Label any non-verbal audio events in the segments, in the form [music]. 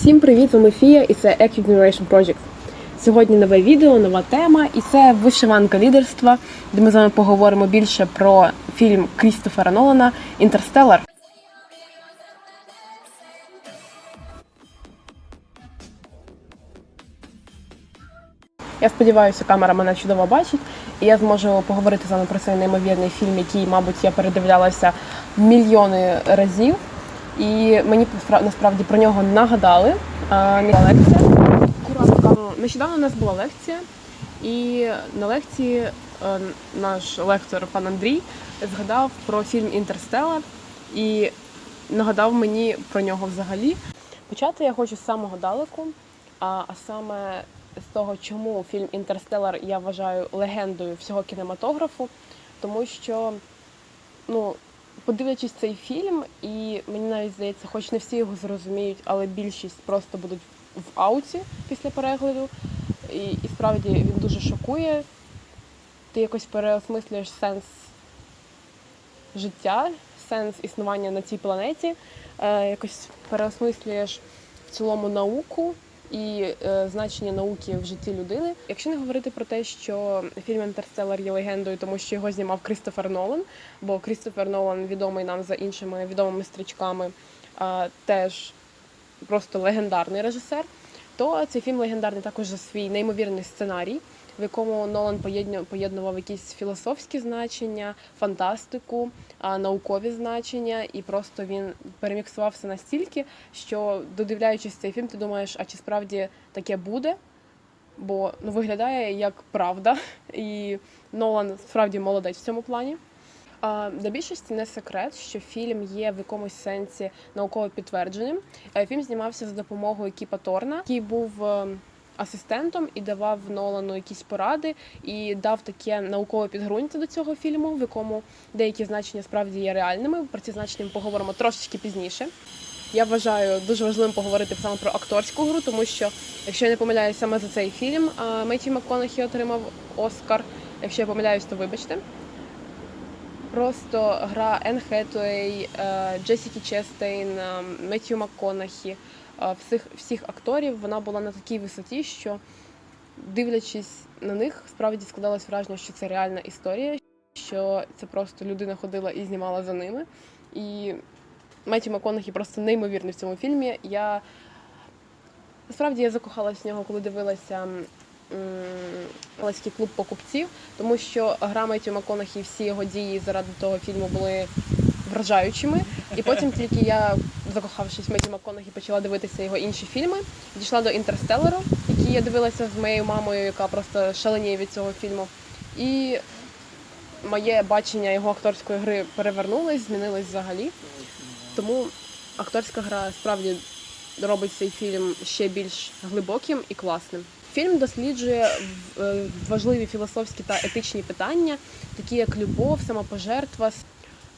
Всім привіт, вами Фія і це Active Generation Project. Сьогодні нове відео, нова тема, і це вишиванка лідерства, де ми з вами поговоримо більше про фільм Крістофера Нолана Інтерстеллар. Я сподіваюся, камера мене чудово бачить, і я зможу поговорити з вами про цей неймовірний фільм, який, мабуть, я передивлялася мільйони разів. І мені спра- насправді про нього нагадали. Не лекція. Нещодавно у нас була лекція, і на лекції е, наш лектор пан Андрій згадав про фільм Інтерстелар і нагадав мені про нього взагалі. Почати я хочу з самого далеку, а саме з того, чому фільм Інтерстелар я вважаю легендою всього кінематографу, тому що ну, подивлячись цей фільм, і мені навіть здається, хоч не всі його зрозуміють, але більшість просто будуть в ауті після перегляду. І, і справді він дуже шокує. Ти якось переосмислюєш сенс життя, сенс існування на цій планеті, е, якось переосмислюєш в цілому науку і е, значення науки в житті людини. Якщо не говорити про те, що фільм Інтерстеллар є легендою, тому що його знімав Крістофер Нолан, бо Крістофер Нолан відомий нам за іншими відомими стрічками, теж просто легендарний режисер, то цей фільм легендарний також за свій неймовірний сценарій, в якому Нолан поєднував якісь філософські значення, фантастику, наукові значення, і просто він переміксувався настільки, що додивляючись цей фільм, ти думаєш, а чи справді таке буде? Бо ну виглядає як правда, [laughs] і Нолан справді молодець в цьому плані. Для більшості не секрет, що фільм є в якомусь сенсі науково підтвердженим. Е, Фільм знімався за допомогою Кіпа Торна, який був е, асистентом і давав Нолану якісь поради, і дав таке наукове підґрунтя до цього фільму, в якому деякі значення справді є реальними. Про ці значення поговоримо трошечки пізніше. Я вважаю дуже важливим поговорити саме про акторську гру, тому що, якщо я не помиляюсь, саме за цей фільм Меттью МакКонахі отримав Оскар. Якщо я помиляюсь, то вибачте. Просто гра Енн Хетуей, е, Джесіки Честейн, е, Меттью МакКонахі, всіх, всіх акторів вона була на такій висоті, що дивлячись на них, справді складалось враження, що це реальна історія, що це просто людина ходила і знімала за ними. І Меттью МакКонахі просто неймовірний в цьому фільмі. Я насправді я закохалась в нього, коли дивилася Галицький клуб покупців, тому що гра Меттью МакКонахі і всі його дії заради того фільму були вражаючими. І потім тільки я, закохавшись в Меттью МакКонахі, почала дивитися його інші фільми. Дійшла до Інтерстеллару, який я дивилася з моєю мамою, яка просто шаленіє від цього фільму. І моє бачення його акторської гри перевернулось, змінилось взагалі. Тому акторська гра справді робить цей фільм ще більш глибоким і класним. Фільм досліджує е, важливі філософські та етичні питання, такі як любов, самопожертва,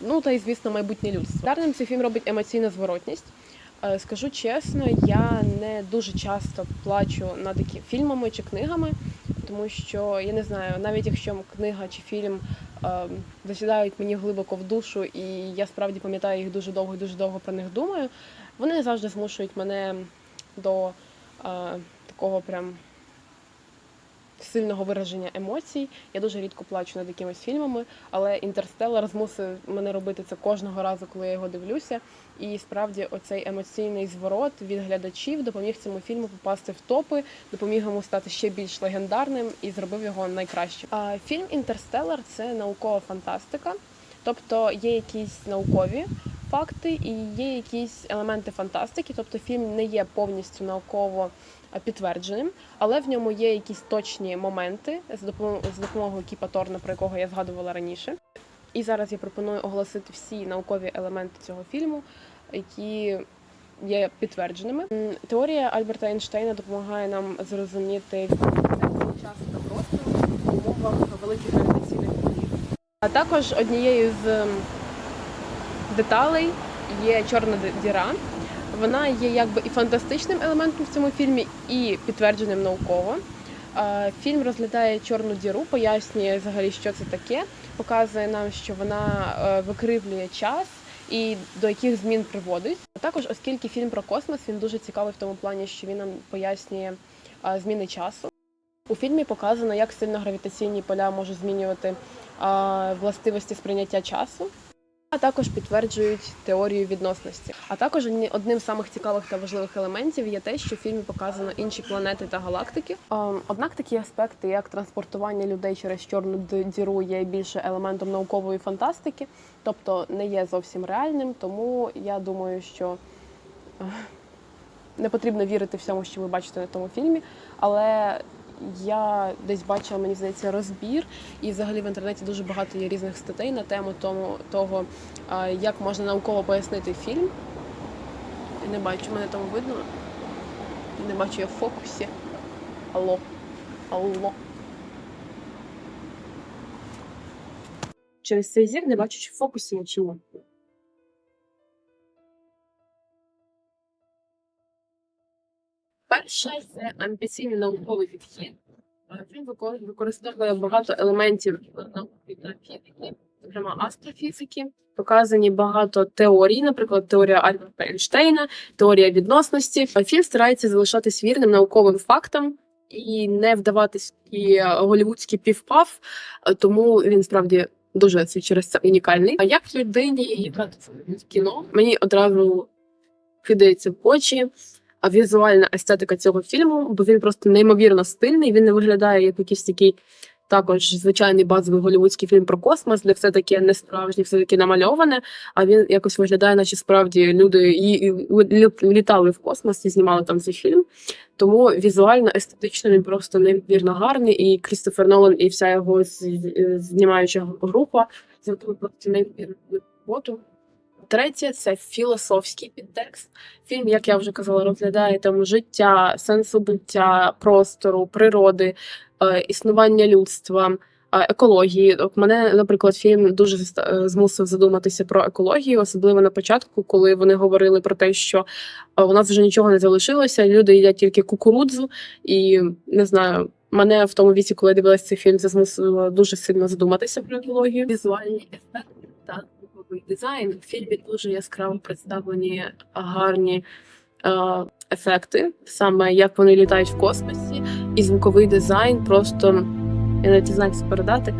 ну та й звісно майбутнє людство. Дарним цей фільм робить емоційну зворотність. Е, Скажу чесно, я не дуже часто плачу над фільмами чи книгами, тому що я не знаю, навіть якщо книга чи фільм е, засідають мені глибоко в душу, і я справді пам'ятаю їх дуже довго і дуже довго про них думаю, вони не завжди змушують мене до е, такого прям сильного вираження емоцій. Я дуже рідко плачу над якимись фільмами, але інтерстелар змусив мене робити це кожного разу, коли я його дивлюся. І справді оцей емоційний зворот від глядачів допоміг цьому фільму попасти в топи, допоміг йому стати ще більш легендарним і зробив його найкращим. Фільм Інтерстелар це наукова фантастика, тобто є якісь наукові. Факти і є якісь елементи фантастики, тобто фільм не є повністю науково підтвердженим, але в ньому є якісь точні моменти з допомогою, Кіпа Торна, про якого я згадувала раніше. І зараз я пропоную оголосити всі наукові елементи цього фільму, які є підтвердженими. Теорія Альберта Ейнштейна допомагає нам зрозуміти часу та простору в умовах великих гравітаційних полів. А також однією з деталей є чорна діра. Вона є якби і фантастичним елементом в цьому фільмі, і підтвердженим науково. Е, Фільм розглядає чорну діру, пояснює взагалі, що це таке, показує нам, що вона е, викривлює час і до яких змін приводить. Також, оскільки фільм про космос, він дуже цікавий в тому плані, що він нам пояснює зміни часу. У фільмі показано, як сильно гравітаційні поля можуть змінювати властивості сприйняття часу. А також підтверджують теорію відносності. А також одним з самих цікавих та важливих елементів є те, що в фільмі показано інші планети та галактики. Однак такі аспекти, як транспортування людей через чорну діру, є більше елементом наукової фантастики, тобто не є зовсім реальним. Тому я думаю, що е, не потрібно вірити всьому, що ви бачите на тому фільмі. Але я десь бачила, мені здається, розбір, і взагалі в інтернеті дуже багато є різних статей на тему тому, того, як можна науково пояснити фільм. Не бачу, мене там видно. Не бачу я в фокусі. Алло. Алло. Через цей зір не бачу, чи в фокусі я Перше це амбіційний науковий підхід. Е, Він використовує багато елементів науки та фізики, зокрема астрофізики. Показані багато теорій, наприклад, теорія Альберта Ейнштейна, теорія відносності. Фільм старається залишатись вірним науковим фактам і не вдаватись в такі голівудські півпав, е, тому він справді дуже це через це унікальний. А як людині, яка в кіно, мені одразу кидається в очі. А візуальна естетика цього фільму, бо він просто неймовірно стильний. Він не виглядає як якийсь такий також звичайний базовий голівудський фільм про космос, де все таке не справжнє, все таке намальоване. А він якось виглядає, наче справді люди і, літали в космос і знімали там цей фільм. Тому візуально, естетично він просто неймовірно гарний. І Крістофер Нолан, і вся його знімаюча група зробили просто неймовірну роботу. Третє це філософський підтекст. Фільм, як я вже казала, розглядає тему життя, сенсу буття, простору, природи, е, існування людства, е, екології. От мене, наприклад, фільм дуже е, змусив задуматися про екологію, особливо на початку, коли вони говорили про те, що у нас вже нічого не залишилося, люди їдять тільки кукурудзу, і не знаю. Мене в тому віці, коли я дивилася цей фільм, це змусило дуже сильно задуматися про екологію. Візуальні ефекти та дизайн. В фільмі дуже яскраво представлені гарні е, ефекти, саме як вони літають в космосі, і звуковий дизайн просто я навіть не знаю, як передати.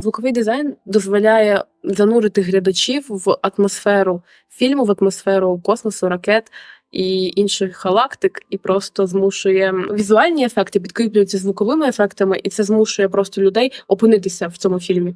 Звуковий дизайн дозволяє занурити глядачів в атмосферу фільму, в атмосферу космосу, ракет і інших галактик, і просто змушує візуальні ефекти підкріплюються звуковими ефектами, і це змушує просто людей опинитися в цьому фільмі.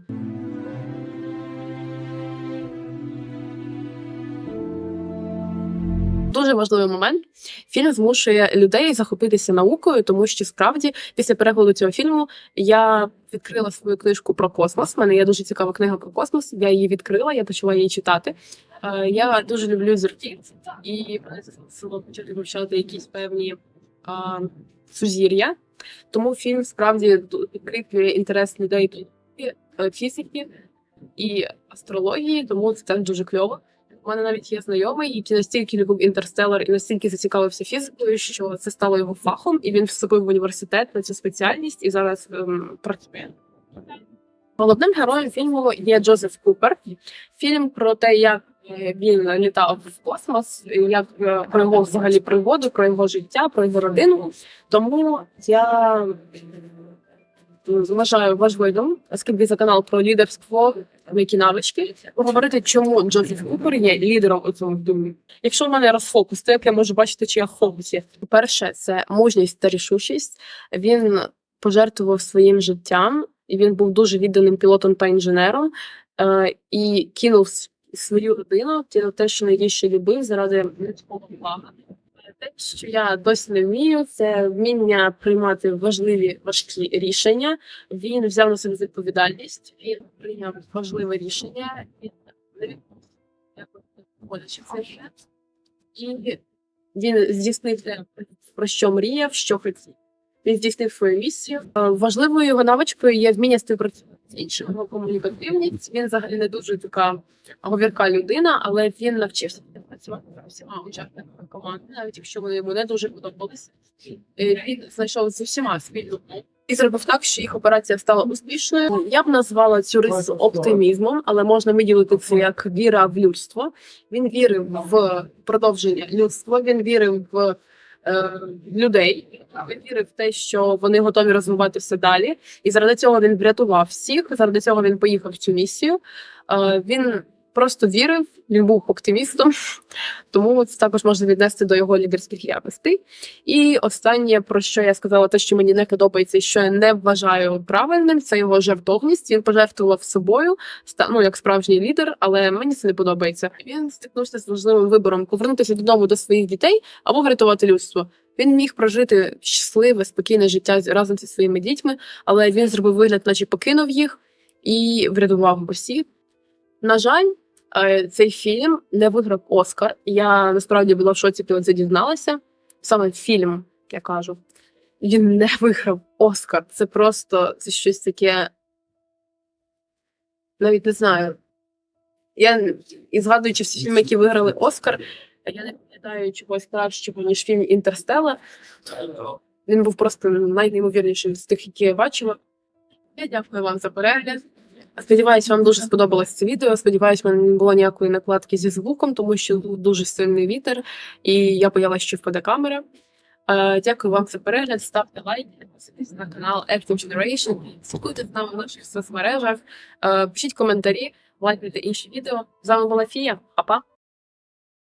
Дуже важливий момент. Фільм змушує людей захопитися наукою, тому що справді після перегляду цього фільму я відкрила свою книжку про космос. У мене є дуже цікава книга про космос. Я її відкрила, я почала її читати. Е, Я дуже люблю зірки, і мене це почати вивчати якісь певні а, сузір'я. Тому фільм справді підкріплює інтерес людей до е, фізики і астрології, тому це теж дуже кльово. У мене навіть є знайомий, який настільки любив інтерстелар і настільки зацікавився фізикою, що це стало його фахом, і він вступив в університет на цю спеціальність і зараз ем, працює. Головним героєм фільму є Джозеф Купер. Фільм про те, як е, він літав в космос, як е, про його взагалі пригоду, про його життя, про його родину. Тому я вважаю важливим, оскільки це канал про лідерство, які навички, поговорити, чому Джозеф Купер є лідером у цьому фільмі. Якщо в мене розфокус, то як я можу бачити, чи я в фокусі? По-перше, це мужність та рішучість. Він пожертвував своїм життям, і він був дуже відданим пілотом та інженером, е, і кинув свою родину, те, що найбільше любив, заради людського блага. Те, що я досі не вмію, це вміння приймати важливі важкі рішення. Він взяв на себе відповідальність, він прийняв важливе рішення, він не відпустив, якось входячи в. І він здійснив те, про що мріяв, що хотів. Він здійснив свою місію. Е, Важливою його навичкою є вміння співпрацювати з іншими його комунікативність. Він взагалі не дуже така говірка людина, але він навчився працювати з всіма учасниками команди, навіть якщо вони йому не дуже подобалися. Е, Він знайшов зі всіма спільну і зробив так, що їх операція стала успішною. Я б назвала цю рису оптимізмом, але можна виділити це як віра в людство. Він вірив в продовження людства. Він вірив в е, людей. Він вірив в те, що вони готові розвиватися далі. І заради цього він врятував всіх. Заради цього він поїхав в цю місію. Е, він просто вірив, він був оптимістом, тому це також можна віднести до його лідерських якостей. І останнє, про що я сказала, те, що мені не подобається, і що я не вважаю правильним, це його жертовність. Він пожертвував собою, ну, як справжній лідер, але мені це не подобається. Він стикнувся з важливим вибором повернутися додому до своїх дітей або врятувати людство. Він міг прожити щасливе, спокійне життя разом зі своїми дітьми, але він зробив вигляд, наче покинув їх і врятував усіх. На жаль, цей фільм не виграв Оскар. Я насправді була в шоці, коли це дізналася. Саме фільм, я кажу, він не [laughs] виграв Оскар. Це просто це щось таке. Навіть не знаю. Я і згадуючи всі фільми, які виграли Оскар, я не пам'ятаю чогось кращого, ніж фільм Інтерстела. Він був просто найнеймовірніший з тих, які я бачила. Я дякую вам за перегляд. Сподіваюсь, вам дуже сподобалось це відео. Сподіваюсь, в мене не було ніякої накладки зі звуком, тому що був дуже сильний вітер, і я боялася, що впаде камера. Е, Дякую вам за перегляд. Ставте лайк, підписуйтесь на канал Active Generation, слідкуйте з нами в наших соцмережах, е, пишіть коментарі, лайкайте інші відео. З вами була Фія. Па-па!